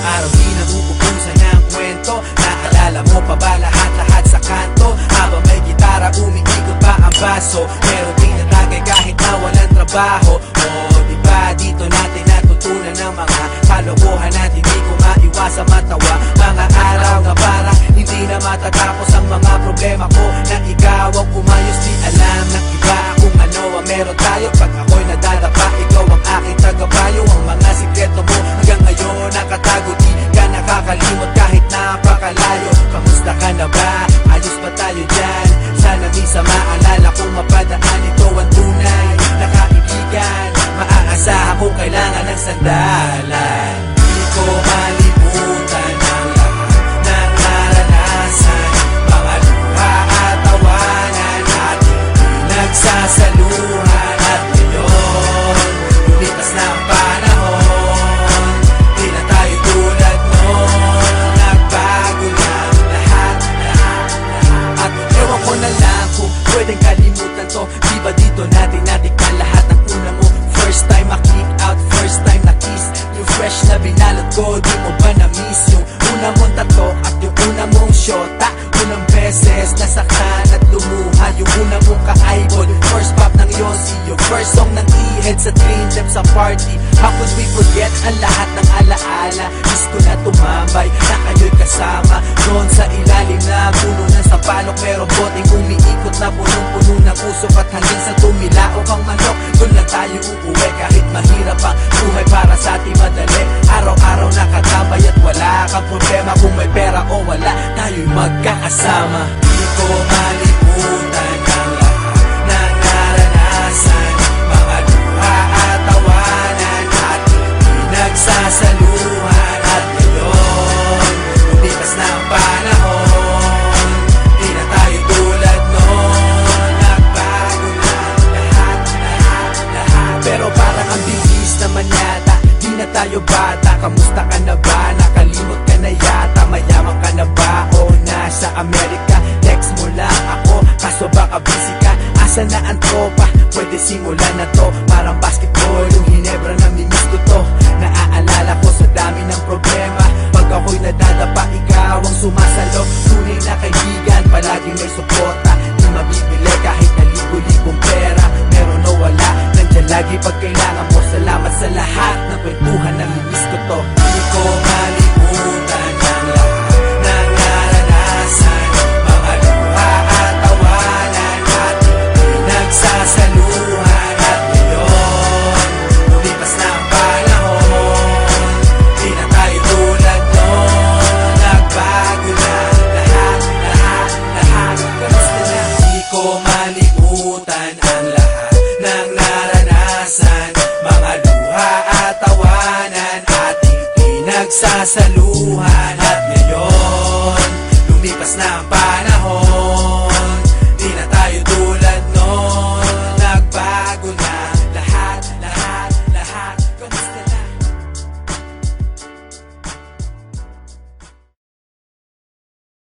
Ilang araw di nagukupon sa niyang kwento Naalala mo pa ba lahat-lahat sa kanto? Habang may gitara umiikot pa ang baso. Meron ding natagay kahit na walang trabaho. Oh, di ba? Dito natin natutunan ng mga kalokohan natin Di ko maiwasa matawa. Mga araw ng ko, di mo ba na-miss Yung una mong tato at yung una mong shota Unang beses nasaktan at lumuha Yung una mong ka-eyeball First pop ng Yossi Yung first song ng E-head sa Dream Them sa party. How could we forget ang lahat ng alaala ko na tumambay na kayo'y kasama. Doon sa ilalim na puno ng sampalok Merong boteng umiikot na punong-puno ng usok At hanggang sa tumilaok ang manok Doon lang tayo uuwi. Kahit mahirap ang buhay para sa ating madali. Araw-araw nakatabay at wala kang problema Kung may pera o wala tayo'y magkakasama tayo bata, kamusta ka na ba? Nakalimot ka na yata, mayaman ka na ba? O nasa Amerika, text mo lang ako Kaso baka busy ka, asa na ang tropa? Pwede simulan na to, parang basketball Yung Hinebra na mimiss ko to. Naaalala ko sa dami ng problema nagsasaluhan. at